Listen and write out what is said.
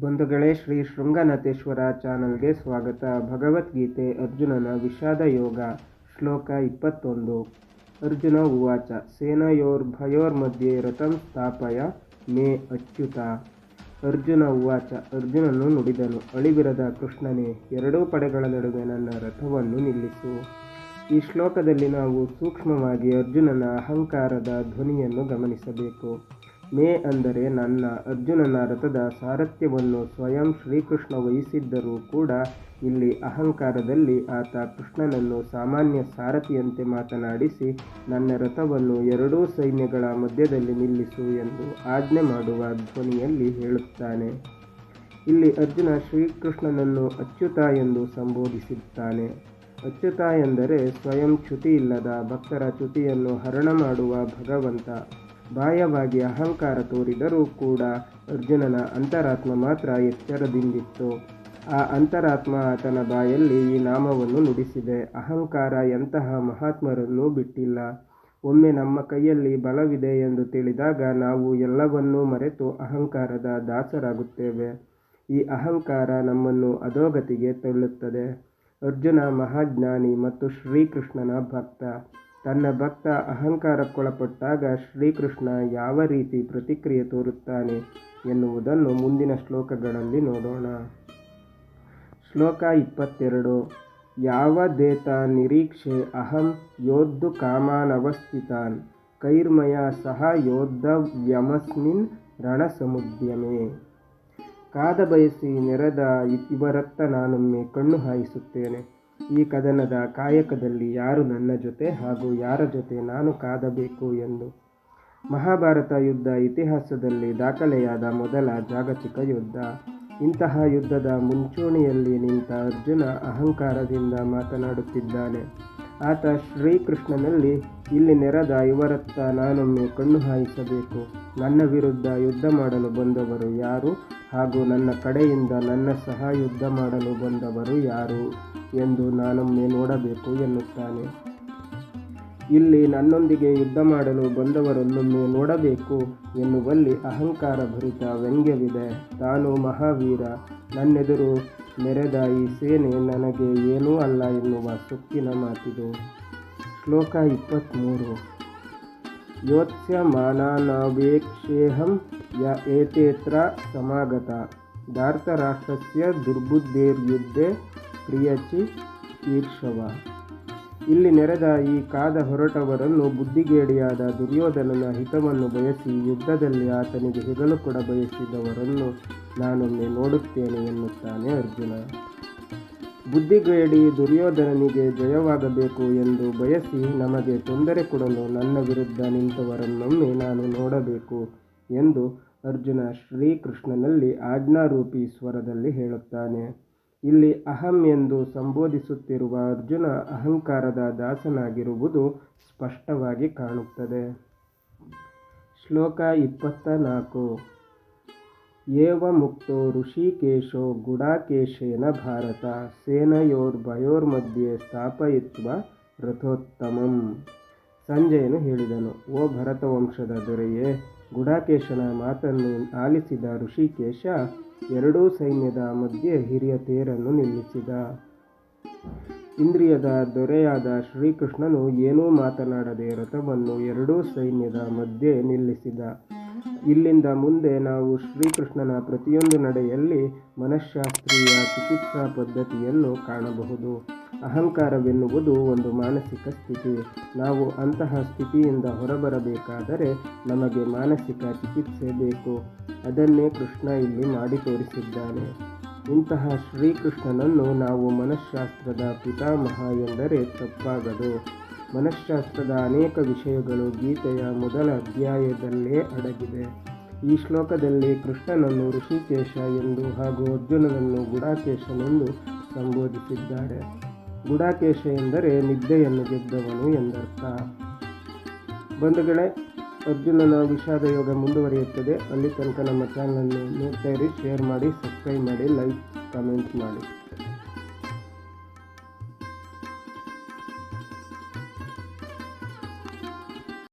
ಬಂಧುಗಳೇ, ಶ್ರೀ ಶೃಂಗನಾಥೇಶ್ವರ ಚಾನಲ್ಗೆ ಸ್ವಾಗತ. ಭಗವದ್ಗೀತೆ ಅರ್ಜುನನ ವಿಷಾದ ಯೋಗ, ಶ್ಲೋಕ ಇಪ್ಪತ್ತೊಂದು. ಅರ್ಜುನ ಉವಾಚ ಸೇನಯೋರ್ಭಯೋರ್ಮಧ್ಯೆ ರಥಂ ಸ್ಥಾಪಯ ಮೇ ಅಚ್ಯುತ. ಅರ್ಜುನ ಉವಾಚ, ಅರ್ಜುನನು ನುಡಿದನು, ಅಳಿವಿರದ ಕೃಷ್ಣನೇ, ಎರಡೂ ಪಡೆಗಳ ನಡುವೆ ನನ್ನ ರಥವನ್ನು ನಿಲ್ಲಿಸು. ಈ ಶ್ಲೋಕದಲ್ಲಿ ನಾವು ಸೂಕ್ಷ್ಮವಾಗಿ ಅರ್ಜುನನ ಅಹಂಕಾರದ ಧ್ವನಿಯನ್ನು ಗಮನಿಸಬೇಕು. ಮೇ ಅಂದರೆ ನನ್ನ ಅರ್ಜುನನ ರಥದ ಸಾರಥ್ಯವನ್ನು ಸ್ವಯಂ ಶ್ರೀಕೃಷ್ಣ ವಹಿಸಿದ್ದರೂ ಕೂಡ ಇಲ್ಲಿ ಅಹಂಕಾರದಲ್ಲಿ ಆತ ಕೃಷ್ಣನನ್ನು ಸಾಮಾನ್ಯ ಸಾರಥಿಯಂತೆ ಮಾತನಾಡಿಸಿ, ನನ್ನ ರಥವನ್ನು ಎರಡೂ ಸೈನ್ಯಗಳ ಮಧ್ಯದಲ್ಲಿ ನಿಲ್ಲಿಸು ಎಂದು ಆಜ್ಞೆ ಮಾಡುವ ಧ್ವನಿಯಲ್ಲಿ ಹೇಳುತ್ತಾನೆ. ಇಲ್ಲಿ ಅರ್ಜುನ ಶ್ರೀಕೃಷ್ಣನನ್ನು ಅಚ್ಯುತ ಎಂದು ಸಂಬೋಧಿಸುತ್ತಾನೆ. ಅಚ್ಯುತ ಎಂದರೆ ಸ್ವಯಂ ಚ್ಯುತಿ ಇಲ್ಲದ ಭಕ್ತರ ಚ್ಯುತಿಯನ್ನು ಹರಣ ಮಾಡುವ ಭಗವಂತ. ಬಾಹ್ಯವಾಗಿ ಅಹಂಕಾರ ತೋರಿದರೂ ಕೂಡ ಅರ್ಜುನನ ಅಂತರಾತ್ಮ ಮಾತ್ರ ಎಚ್ಚರದಿಂದಿತ್ತು. ಆ ಅಂತರಾತ್ಮ ಆತನ ಬಾಯಲ್ಲಿ ಈ ನಾಮವನ್ನು ನುಡಿಸಿದೆ. ಅಹಂಕಾರ ಎಂತಹ ಮಹಾತ್ಮರನ್ನು ಬಿಟ್ಟಿಲ್ಲ. ಒಮ್ಮೆ ನಮ್ಮ ಕೈಯಲ್ಲಿ ಬಲವಿದೆ ಎಂದು ತಿಳಿದಾಗ ನಾವು ಎಲ್ಲವನ್ನೂ ಮರೆತು ಅಹಂಕಾರದ ದಾಸರಾಗುತ್ತೇವೆ. ಈ ಅಹಂಕಾರ ನಮ್ಮನ್ನು ಅಧೋಗತಿಗೆ ತಳ್ಳುತ್ತದೆ. ಅರ್ಜುನ ಮಹಾಜ್ಞಾನಿ ಮತ್ತು ಶ್ರೀಕೃಷ್ಣನ ಭಕ್ತ. ತನ್ನ ಭಕ್ತ ಅಹಂಕಾರಕ್ಕೊಳಪಟ್ಟಾಗ ಶ್ರೀಕೃಷ್ಣ ಯಾವ ರೀತಿ ಪ್ರತಿಕ್ರಿಯೆ ತೋರುತ್ತಾನೆ ಎನ್ನುವುದನ್ನು ಮುಂದಿನ ಶ್ಲೋಕಗಳಲ್ಲಿ ನೋಡೋಣ. ಶ್ಲೋಕ ಇಪ್ಪತ್ತೆರಡು. ಯಾವ ದೇತ ನಿರೀಕ್ಷೆ ಅಹಂ ಯೋದ್ದು ಕಾಮಾನವಸ್ಥಿತಾನ್ ಕೈರ್ಮಯ ಸಹ ಯೋದ್ಧವ್ಯಮಸ್ಮಿನ್ ರಣಸಮುದ್ಯಮೆ. ಕಾದ ಬಯಸಿ ನೆರೆದ ಇವರತ್ತ ನಾನೊಮ್ಮೆ ಕಣ್ಣು ಹಾಯಿಸುತ್ತೇನೆ. ಈ ಕದನದ ಕಾಯಕದಲ್ಲಿ ಯಾರು ನನ್ನ ಜೊತೆ ಹಾಗೂ ಯಾರ ಜೊತೆ ನಾನು ಕಾದಬೇಕು ಎಂದು. ಮಹಾಭಾರತ ಯುದ್ಧ ಇತಿಹಾಸದಲ್ಲಿ ದಾಖಲೆಯಾದ ಮೊದಲ ಜಾಗತಿಕ ಯುದ್ಧ. ಇಂತಹ ಯುದ್ಧದ ಮುಂಚೂಣಿಯಲ್ಲಿ ನಿಂತ ಅರ್ಜುನ ಅಹಂಕಾರದಿಂದ ಮಾತನಾಡುತ್ತಿದ್ದಾನೆ. ಆತ ಶ್ರೀಕೃಷ್ಣನಲ್ಲಿ, ಇಲ್ಲಿ ನೆರೆದ ಇವರತ್ತ ನಾನೊಮ್ಮೆ ಕಣ್ಣು ಹಾಯಿಸಬೇಕು. ನನ್ನ ವಿರುದ್ಧ ಯುದ್ಧ ಮಾಡಲು ಬಂದವರು ಯಾರು? ಹಾಗೂ ನನ್ನ ಕಡೆಯಿಂದ ನನ್ನ ಸಹ ಯುದ್ಧ ಮಾಡಲು ಬಂದವರು ಯಾರು? ಎಂದು ನಾನೊಮ್ಮೆ ನೋಡಬೇಕು ಎನ್ನುತ್ತಾನೆ. ಇಲ್ಲಿ ನನ್ನೊಂದಿಗೆ ಯುದ್ಧ ಮಾಡಲು ಬಂದವರನ್ನೊಮ್ಮೆ ನೋಡಬೇಕು ಎನ್ನುವಲ್ಲಿ ಅಹಂಕಾರ ಭರಿತ ವ್ಯಂಗ್ಯವಿದೆ. ತಾನು ಮಹಾವೀರ. ನನ್ನೆದುರು ನೆರೆದ ಈ ಸೇನೆ ನನಗೆ ಏನೂ ಅಲ್ಲ ಎನ್ನುವ ಸೊಕ್ಕಿನ ಮಾತಿದು. ಶ್ಲೋಕ ಇಪ್ಪತ್ತ್ಮೂರು ಯೋತ್ಸ್ಯಮಾನಾನವೇಕ್ಷೇಹಂ ಯ ಏತೇತ್ರ ಸಮಾಗತ. ಧಾರ್ತರಾಷ್ಟ್ರಸ್ಯ ದುರ್ಬುದ್ಧೇರ್ಯುದ್ಧೆ ಪ್ರಿಯಚಿ ಈರ್ಷವ ಇಲ್ಲಿ ನೆರೆದ ಈ ಕಾದ ಹೊರಟವರನ್ನು ಬುದ್ಧಿಗೇಡಿಯಾದ ದುರ್ಯೋಧನನ ಹಿತವನ್ನು ಬಯಸಿ ಯುದ್ಧದಲ್ಲಿ ಆತನಿಗೆ ಹೆಗಲು ಕೊಡ ಬಯಸಿದವರನ್ನು ನಾನೊಮ್ಮೆ ನೋಡುತ್ತೇನೆ ಎನ್ನುತ್ತಾನೆ ಅರ್ಜುನ. ಬುದ್ಧಿಗೇಡಿ ದುರ್ಯೋಧನನಿಗೆ ಜಯವಾಗಬೇಕು ಎಂದು ಬಯಸಿ ನಮಗೆ ತೊಂದರೆ ಕೊಡಲು ನನ್ನ ವಿರುದ್ಧ ನಿಂತವರನ್ನೊಮ್ಮೆ ನಾನು ನೋಡಬೇಕು ಎಂದು ಅರ್ಜುನ ಶ್ರೀಕೃಷ್ಣನಲ್ಲಿ ಆಜ್ಞಾರೂಪಿ ಸ್ವರದಲ್ಲಿ ಹೇಳುತ್ತಾನೆ. ಇಲ್ಲಿ ಅಹಂ ಎಂದು ಸಂಬೋಧಿಸುತ್ತಿರುವ ಅರ್ಜುನ ಅಹಂಕಾರದ ದಾಸನಾಗಿರುವುದು ಸ್ಪಷ್ಟವಾಗಿ ಕಾಣುತ್ತದೆ. ಶ್ಲೋಕ ಇಪ್ಪತ್ತ ನಾಲ್ಕು ಏವ ಮುಕ್ತೋ ಋಷಿಕೇಶೋ ಗುಡಾಕೇಶೇನ ಭಾರತ ಸೇನಯೋರ್ಭಯೋರ್ಮಧ್ಯೆ ಸ್ಥಾಪಯಿತ್ವ ರಥೋತ್ತಮಂ. ಸಂಜಯನು ಹೇಳಿದನು, ಓ ಭರತವಂಶದ ದೊರೆಯೇ, ಗುಡಾಕೇಶನ ಮಾತನ್ನು ಆಲಿಸಿದ ಋಷಿಕೇಶ ಎರಡೂ ಸೈನ್ಯದ ಮಧ್ಯೆ ಹಿರಿಯ ತೇರನ್ನು ನಿಲ್ಲಿಸಿದ. ಇಂದ್ರಿಯದ ದೊರೆಯಾದ ಶ್ರೀಕೃಷ್ಣನು ಏನೂ ಮಾತನಾಡದೆ ರಥವನ್ನು ಎರಡೂ ಸೈನ್ಯದ ಮಧ್ಯೆ ನಿಲ್ಲಿಸಿದ. ಇಲ್ಲಿಂದ ಮುಂದೆ ನಾವು ಶ್ರೀಕೃಷ್ಣನ ಪ್ರತಿಯೊಂದು ನಡೆಯಲ್ಲಿ ಮನಃಶಾಸ್ತ್ರೀಯ ಚಿಕಿತ್ಸಾ ಪದ್ಧತಿಯನ್ನು ಕಾಣಬಹುದು. ಅಹಂಕಾರವೆನ್ನುವುದು ಒಂದು ಮಾನಸಿಕ ಸ್ಥಿತಿ. ನಾವು ಅಂತಹ ಸ್ಥಿತಿಯಿಂದ ಹೊರಬರಬೇಕಾದರೆ ನಮಗೆ ಮಾನಸಿಕ ಚಿಕಿತ್ಸೆ ಬೇಕು. ಅದನ್ನೇ ಕೃಷ್ಣ ಇಲ್ಲಿ ಮಾಡಿ ತೋರಿಸಿದ್ದಾನೆ. ಇಂತಹ ಶ್ರೀಕೃಷ್ಣನನ್ನು ನಾವು ಮನಃಶಾಸ್ತ್ರದ ಪಿತಾಮಹ ಎಂದರೆ ತಪ್ಪಾಗದು. ಮನಃಶಾಸ್ತ್ರದ ಅನೇಕ ವಿಷಯಗಳು ಗೀತೆಯ ಮೊದಲ ಅಧ್ಯಾಯದಲ್ಲೇ ಅಡಗಿದೆ. ಈ ಶ್ಲೋಕದಲ್ಲಿ ಕೃಷ್ಣನನ್ನು ಋಷಿಕೇಶ ಎಂದು ಹಾಗೂ ಅರ್ಜುನನನ್ನು ಗುಡಾಕೇಶನೆಂದು ಸಂಬೋಧಿಸಿದ್ದಾರೆ. ಗುಡಾಕೇಶ ಎಂದರೆ ನಿದ್ದೆಯನ್ನು ಗೆದ್ದವನು ಎಂದರ್ಥ. ಬಂಧುಗಳೇ ಅರ್ಜುನನ ವಿಷಾದ ಯೋಗ ಮುಂದುವರಿಯುತ್ತದೆ. ಅಲ್ಲಿ ತನಕ ನಮ್ಮ ಚಾನಲನ್ನು ನೋಡ್ತಾ ಇರಿ ಶೇರ್ ಮಾಡಿ ಸಬ್ಸ್ಕ್ರೈಬ್ ಮಾಡಿ ಲೈಕ್ ಕಮೆಂಟ್ ಮಾಡಿ.